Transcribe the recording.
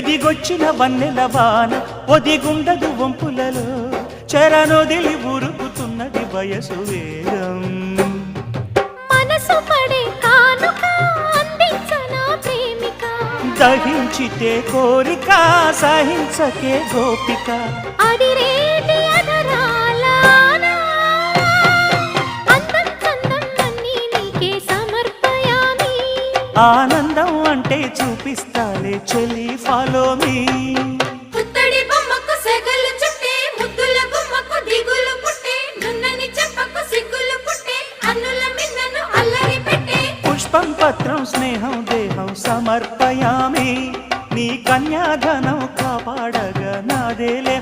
దిగొచ్చిన వన్నెల వాన ఒదిగుండదు వంపులలో. చెరనొదిలి ఉరుకుతున్నది వయసు వేగం. మనసు పడే కానుక దహించితే కోరిక సహించకే గోపిక. అధరాల అందం చందం అన్నీ నీకే ఆనందం అంటే చూపిస్తాలే చెల్లి ఫాలో మీ పుష్పం పత్రం స్నేహం దేహం సమర్పయామి. నీ కన్యాధనం కాపాడగా నాదేలే